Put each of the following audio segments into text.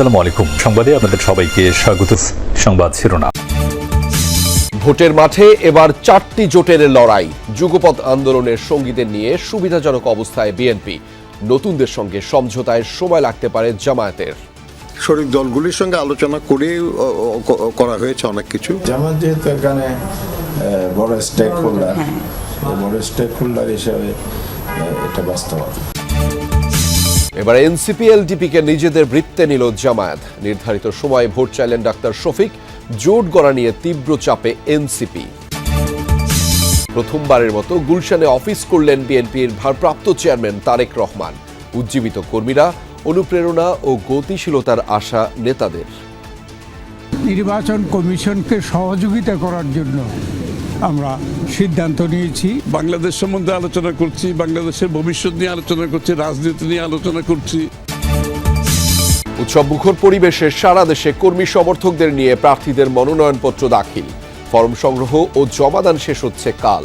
আসসালামু আলাইকুম। সংবাদে আপনাদের সবাইকে স্বাগত। সংবাদ শিরোনাম। ভোটের মাঠে এবার চারটি জোটের লড়াই। যুগপৎ আন্দোলনের সঙ্গীদের নিয়ে সুবিধাজনক অবস্থায় বিএনপি। নতুনদের সঙ্গে সমঝোতায় সময় লাগতে পারে জামায়াতের। শরিক দলগুলির সঙ্গে আলোচনা করে করা হয়েছে অনেক কিছু। জামাত যেহেতু এখানে বড় স্টেক হোল্ডার বড় স্টেক হোল্ডার হিসাবে এটা বাস্তবতা এবার এনসিপি এলডিপিকে নিজেদের বৃত্তে নিল জামায়াত। নির্ধারিত সময়ে ভোট চাইলেন ডাক্তার শফিক। জোট গড়া নিয়ে তীব্র চাপে এনসিপি। প্রথমবারের মতো গুলশানে অফিস করলেন বিএনপির ভারপ্রাপ্ত চেয়ারম্যান তারেক রহমান। উজ্জীবিত কর্মীরা অনুপ্রেরণা ও গতিশীলতার আশা নেতাদের। নির্বাচন কমিশনকে সহযোগিতা করার জন্য আমরা সিদ্ধান্ত নিয়েছি। বাংলাদেশ সম্বন্ধে আলোচনা করছি বাংলাদেশের ভবিষ্যৎ নিয়ে আলোচনা করছি রাজনীতি নিয়ে আলোচনা করছি। উৎসব মুখর পরিবেশে সারা দেশে কর্মী সমর্থকদের নিয়ে প্রার্থীদের মনোনয়নপত্র দাখিল। ফর্ম সংগ্রহ ও জমাদান শেষ হচ্ছে কাল।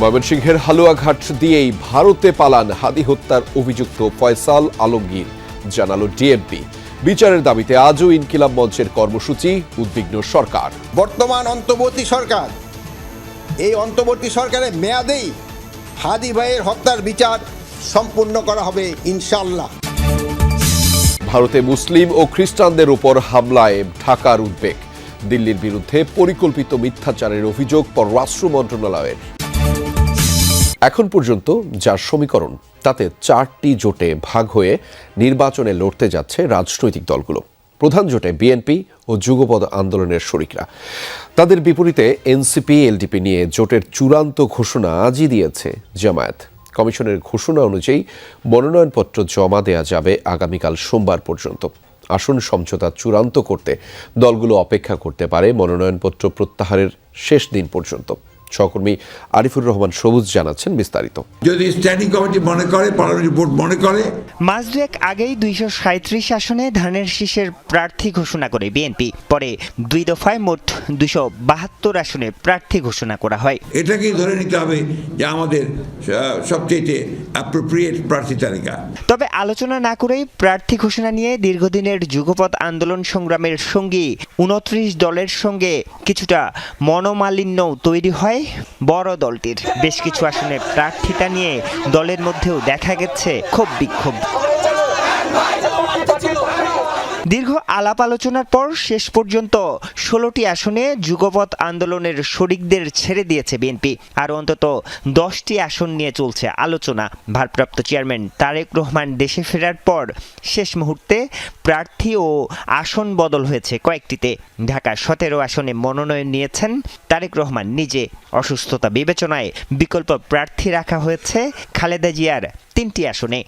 ময়মনসিংহের হালুয়াঘাট দিয়েই ভারতে পালান হাদি হত্যার অভিযুক্ত ফয়সাল আলমগীর জানালো ডিএমপি। বিচারের দাবিতে আজও ইনকিলাব মঞ্চের কর্মসূচি উদ্বিগ্ন সরকার। বর্তমান অন্তর্বর্তী সরকার। এই অন্তর্বর্তী সরকারের মেয়াদেই হাদি ভাইয়ের হত্যার বিচার সম্পূর্ণ করা হবে ইনশাল্লাহ ভারতে মুসলিম ও খ্রিস্টানদের উপর হামলায় ঢাকার উদ্বেগ। দিল্লির বিরুদ্ধে পরিকল্পিত মিথ্যাচারের অভিযোগ পররাষ্ট্র মন্ত্রণালয়ের। এখন পর্যন্ত যার সমীকরণ, তাতে চারটি জোটে ভাগ হয়ে নির্বাচনে লড়তে যাচ্ছে রাজনৈতিক দলগুলো। প্রধান জোটে বিএনপি ও যুগপদ আন্দোলনের শরিকরা। তাদের বিপরীতে এনসিপি, এলডিপি নিয়ে জোটের চূড়ান্ত ঘোষণা আজই দিয়েছে জামায়াত। কমিশনের ঘোষণা অনুযায়ী মনোনয়নপত্র জমা দেয়া যাবে আগামীকাল সোমবার পর্যন্ত। আসন সমঝোতা চূড়ান্ত করতে দলগুলো অপেক্ষা করতে পারে মনোনয়নপত্র প্রত্যাহারের শেষ দিন পর্যন্ত। সহকর্মী আরিফুর রহমান সবুজ জানাচ্ছেন বিস্তারিত। যদি স্ট্যান্ডিং কমিটি মনে করে পার্লামেন্ট বোর্ড মনে করে। মাস দুয়েক আগেই দুইশো সাঁত্রিশ আসনে ধানের শীষের প্রার্থী ঘোষণা করে বিএনপি। পরে দুই দফায় মোট দুইশো বাহাত্তর আসনে প্রার্থী ঘোষণা করা হয়। এটাকেই ধরে নিতে হবে যে আমাদের সবচেয়ে অ্যাপ্রোপ্রিয়েট প্রার্থী তালিকা। তবে আলোচনা না করেই প্রার্থী ঘোষণা নিয়ে দীর্ঘদিনের যুগপৎ আন্দোলন সংগ্রামের সঙ্গী উনত্রিশ দলের সঙ্গে কিছুটা মনোমালিন্য তৈরি হয় বড় দলটির। বেশ কিছু আসনে প্রার্থিতা নিয়ে দলের মধ্যেও দেখা গেছে ক্ষোভ বিক্ষোভ। দীর্ঘ আলাপ আলোচনার পর শেষ পর্যন্ত ষোলোটি আসনে যুগপৎ আন্দোলনের শরিকদের ছেড়ে দিয়েছে বিএনপি। আর অন্তত দশটি আসন নিয়ে চলছে আলোচনা। ভারপ্রাপ্ত চেয়ারম্যান তারেক রহমান দেশে ফেরার পর শেষ মুহূর্তে প্রার্থী ও আসন বদল হয়েছে কয়েকটিতে। ঢাকা সতেরো আসনে মনোনয়ন নিয়েছেন তারেক রহমান। নিজে অসুস্থতা বিবেচনায় বিকল্প প্রার্থী রাখা হয়েছে খালেদা জিয়ার তিনটি আসনে।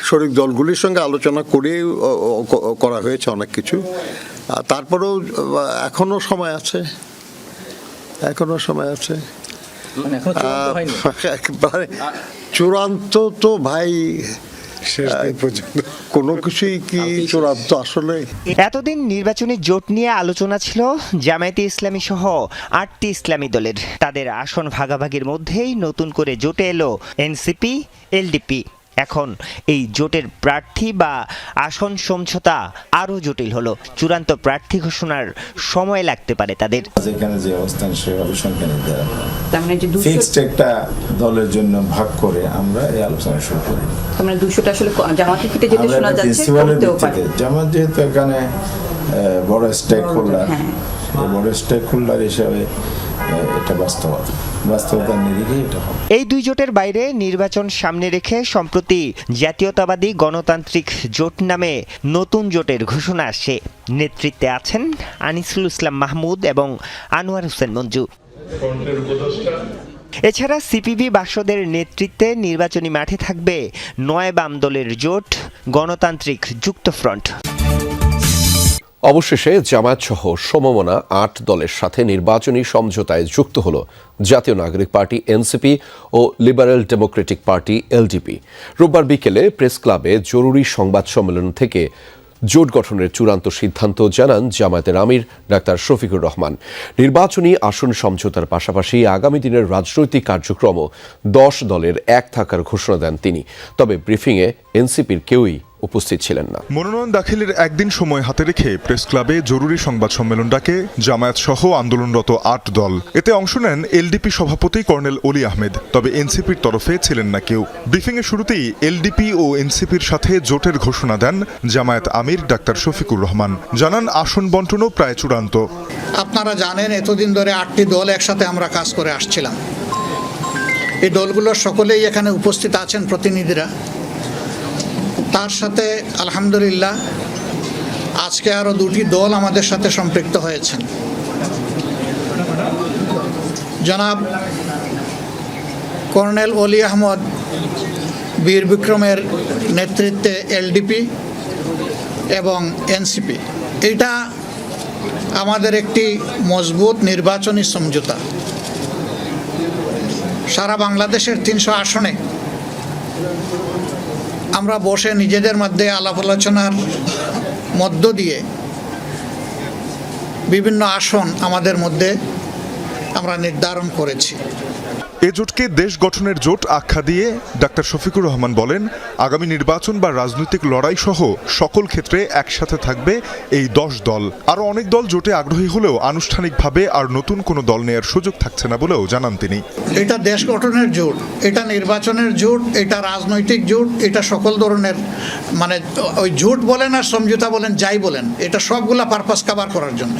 শরিক দলগুলির সঙ্গে আলোচনা করে করা হয়েছে অনেক কিছু। তারপরেও আহ, এখনও সময় আছে। এখনও সময় আছে। চূড়ান্ত তো ভাই কোনো কিছুই কি চূড়ান্ত? আসলে এতদিন নির্বাচনী জোট নিয়ে আলোচনা ছিল জামায়াতে ইসলামী সহ আটটি ইসলামী দলের। তাদের আসন ভাগাভাগির মধ্যেই নতুন করে জোটে এলো এনসিপি এলডিপি। এখন এই জোটের প্রার্থী বা আসন সমঝোতা আরও জটিল হলো। চূড়ান্ত প্রার্থী ঘোষণার সময় লাগতে পারে তাদের। যেখানে যে অবস্থান সেভাবে সংখ্যা মানে যে দুশো ফিক্সড একটা দলের জন্য ভাগ করে আমরা এই আলোচনা শুরু করি। তার মানে দুশোটা আসলে জামাতের ক্ষেত্রে যেটা শোনা যাচ্ছে জামাত যেহেতু এখানে আহ, বড় স্টেক হোল্ডার হ্যাঁ। বড় স্টেক হোল্ডার হিসাবে আহ, এটা এই দুই জোটের বাইরে নির্বাচন সামনে রেখে সম্প্রতি জাতীয়তাবাদী গণতান্ত্রিক জোট নামে নতুন জোটের ঘোষণা আসে। নেতৃত্বে আছেন আনিসুল ইসলাম মাহমুদ এবং আনোয়ার হোসেন মঞ্জু। এছাড়া সিপিবি বাসদের নেতৃত্বে নির্বাচনী মাঠে থাকবে নয় বাম দলের জোট, গণতান্ত্রিক যুক্তফ্রন্ট অবশেষে জামায়াত সহ সমমনা আট দলের সাথে নির্বাচনী সমঝোতায় যুক্ত হল জাতীয় নাগরিক পার্টি এনসিপি ও লিবারেল ডেমোক্রেটিক পার্টি এলডিপি। রোববার বিকেলে প্রেস ক্লাবে জরুরি সংবাদ সম্মেলন থেকে জোট গঠনের চূড়ান্ত সিদ্ধান্ত জানান জামায়াতের আমির ডাক্তার শফিকুর রহমান। নির্বাচনী আসন সমঝোতার পাশাপাশি আগামী দিনের রাজনৈতিক কার্যক্রমও দশ দলের এক থাকার ঘোষণা দেন তিনি। তবে ব্রিফিংয়ে এনসিপির কেউই উপস্থিত ছিলেন না। মনোনয়ন দাখিলের একদিন সময় হাতে রেখে প্রেস ক্লাবে জরুরি সংবাদ সম্মেলন ডাকে জামায়াত সহ আন্দোলনরত আট দল। এতে অংশ নেন এলডিপি সভাপতি কর্নেল অলি আহমেদ। তবে এনসিপির তরফে ছিলেন না কেউ। ব্রিফিংয়ের শুরুতেই এলডিপি ও এনসিপির সাথে জোটের ঘোষণা দেন জামায়াত আমির ডাক্তার শফিকুর রহমান। জানান আসন বন্টনও প্রায় চূড়ান্ত। আপনারা জানেন এতদিন ধরে আটটি দল একসাথে আমরা কাজ করে আসছিলাম। এই দলগুলোর সকলেই এখানে উপস্থিত আছেন প্রতিনিধিরা। তার সাথে, আলহামদুলিল্লাহ, আজকে আরও দুটি দল আমাদের সাথে সম্পৃক্ত হয়েছেন। জনাব কর্নেল অলি আহমদ বীর বিক্রমের নেতৃত্বে এলডিপি এবং এনসিপি। এটা আমাদের একটি মজবুত নির্বাচনী সমঝোতা। সারা বাংলাদেশের তিনশো আসনে আমরা বসে নিজেদের মধ্যে আলাপ আলোচনার মধ্য দিয়ে বিভিন্ন আসন আমাদের মধ্যে আমরা নির্ধারণ করেছি। এ জোটকে দেশ গঠনের জোট আখ্যা দিয়ে ডাক্তার শফিকুর রহমান বলেন, আগামী নির্বাচন বা রাজনৈতিক লড়াই সহ সকল ক্ষেত্রে একসাথে থাকবে এই দশ দল। আরও অনেক দল জোটে আগ্রহী হলেও আনুষ্ঠানিকভাবে আর নতুন কোনো দল নেয়ার সুযোগ থাকছে না বলেও জানান তিনি। এটা দেশ গঠনের জোট, এটা নির্বাচনের জোট, এটা রাজনৈতিক জোট, এটা সকল ধরনের মানে ওই জোট বলেন আর সমঝোতা বলেন, যাই বলেন, এটা সবগুলা পারপাস কাভার করার জন্য।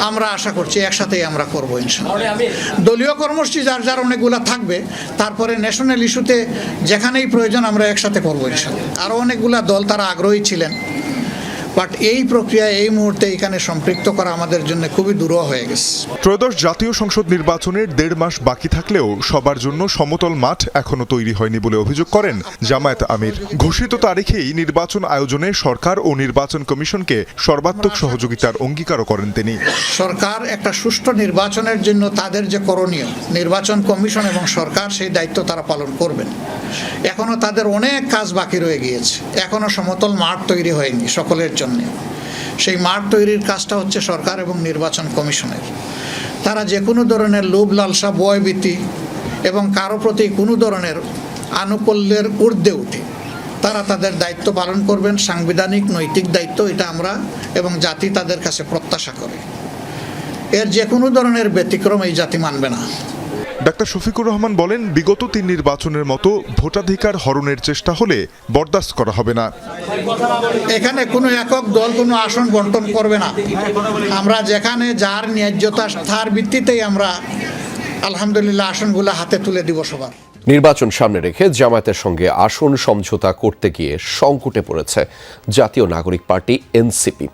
আমরা আশা করছি একসাথেই আমরা করব দলীয় কর্মসূচি যার যার অনেকগুলা থাকবে তারপরে ন্যাশনাল ইস্যুতে যেখানেই প্রয়োজন আমরা একসাথে করব ইনশাল্লাহ আরও অনেকগুলা দল তারা আগ্রহী ছিলেন। বাট এই প্রক্রিয়া এই মুহূর্তে এখানে সম্পৃক্ত করা আমাদের জন্য খুবই দূরহ হয়ে গেছে। ত্রয়োদশ জাতীয় সংসদ নির্বাচনের দেড় মাস বাকি থাকলেও সবার জন্য সমতল মাঠ এখনও তৈরি হয়নি বলে অভিযোগ করেন জামায়াত আমির। ঘোষিত তারিখেই নির্বাচন আয়োজনে সরকার ও নির্বাচন কমিশনকে সর্বাত্মক সহযোগিতার অঙ্গীকারও করেন তিনি। সরকার একটা সুষ্ঠু নির্বাচনের জন্য তাদের যে করণীয় নির্বাচন কমিশন এবং সরকার সেই দায়িত্ব তারা পালন করবেন। এখনও তাদের অনেক কাজ বাকি রয়ে গিয়েছে। এখনও সমতল মাঠ তৈরি হয়নি সকলের জন্য। সেই মাঠ তৈরির কাজটা হচ্ছে সরকার এবং নির্বাচন কমিশনের। তারা যে কোনো ধরনের লোভ, লালসা বয়বীতি এবং কারও প্রতি কোনো ধরনের আনুকূল্যের ঊর্ধ্বে উঠে, তারা তাদের দায়িত্ব পালন করবেন, সাংবিধানিক, নৈতিক দায়িত্ব এটা আমরা এবং জাতি তাদের কাছে প্রত্যাশা করে। এর যে কোনো ধরনের ব্যতিক্রম এই জাতি মানবে না। ডাক্তার শফিকুর রহমান বলেন বিগত তিন নির্বাচনের মতো ভোটাধিকার হরণের চেষ্টা হলে বরদাস্ত করা হবে না। এখানে কোনো একক দল কোনো আসন বন্টন করবে না। আমরা যেখানে যার ন্যায্যতা তার ভিত্তিতেই আমরা আলহামদুলিল্লাহ আসনগুলো হাতে তুলে দিব সবার। নির্বাচন সামনে রেখে জামায়াতের সঙ্গে আসন সমঝোতা করতে গিয়ে সংকটে পড়েছে জাতীয় নাগরিক পার্টি এনসিপি।